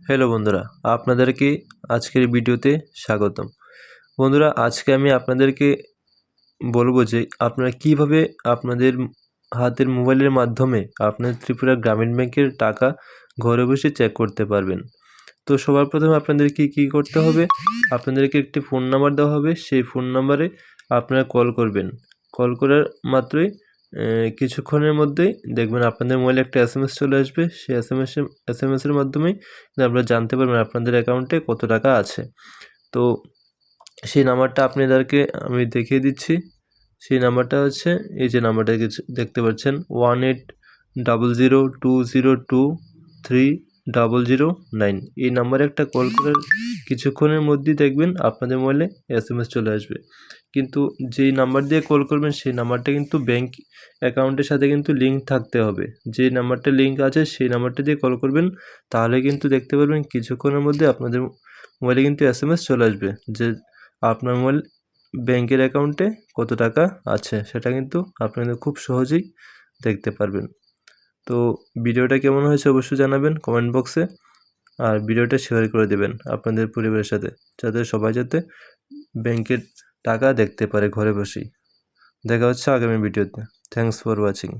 Hello বন্ধুরা, আপনাদেরকে আজকের ভিডিওতে স্বাগতম। বন্ধুরা, আজকে আমি আপনাদেরকে বলব যে আপনারা কীভাবে আপনাদের হাতের মোবাইলের মাধ্যমে আপনার ত্রিপুরা গ্রামীণ ব্যাংকের টাকা ঘরে বসে চেক করতে পারবেন। তো সবার প্রথমে আপনাদেরকে কী করতে হবে, আপনাদেরকে একটি ফোন নাম্বার দেওয়া হবে। সেই ফোন নাম্বারে আপনারা কল করবেন। কল করার মাত্রই কিছুক্ষণের মধ্যেই দেখবেন আপনাদের মোবাইলে একটা এস এম এস চলে আসবে। সেই S M S S M এসের মাধ্যমেই আপনারা জানতে পারবেন আপনাদের অ্যাকাউন্টে কত টাকা আছে। তো সেই নাম্বারটা আপনাদেরকে আমি দেখিয়ে দিচ্ছি। সেই নাম্বারটা হচ্ছে, এই যে নাম্বারটা দেখতে পাচ্ছেন one eight double zero two zero two three double zero nine এই নাম্বারে একটা কল করার কিছুক্ষণের মধ্যেই দেখবেন আপনাদের মোবাইলে এস এম এস চলে আসবে। কিন্তু যেই নাম্বার দিয়ে কল করবেন, সেই নাম্বারটা কিন্তু ব্যাংক অ্যাকাউন্টের সাথে কিন্তু লিঙ্ক থাকতে হবে। যে নাম্বারটা লিঙ্ক আছে, সেই নাম্বারটা দিয়ে কল করবেন, তাহলে কিন্তু দেখতে পারবেন কিছুক্ষণের মধ্যে আপনাদের মোবাইলে কিন্তু এস এম এস চলে আসবে যে আপনার মোবাইল ব্যাংকের অ্যাকাউন্টে কত টাকা আছে, সেটা কিন্তু আপনাদের খুব সহজেই দেখতে পারবেন। তো ভিডিওটা কেমন হয়েছে অবশ্যই জানাবেন কমেন্ট বক্সে আর ভিডিওটা শেয়ার করে দেবেন আপনাদের পরিবারের সাথে, যাতে সবাই যাতে ব্যাংকের টাকা দেখতে পারে ঘরে বসেই। দেখা হচ্ছে আগামী ভিডিওতে। Thanks for watching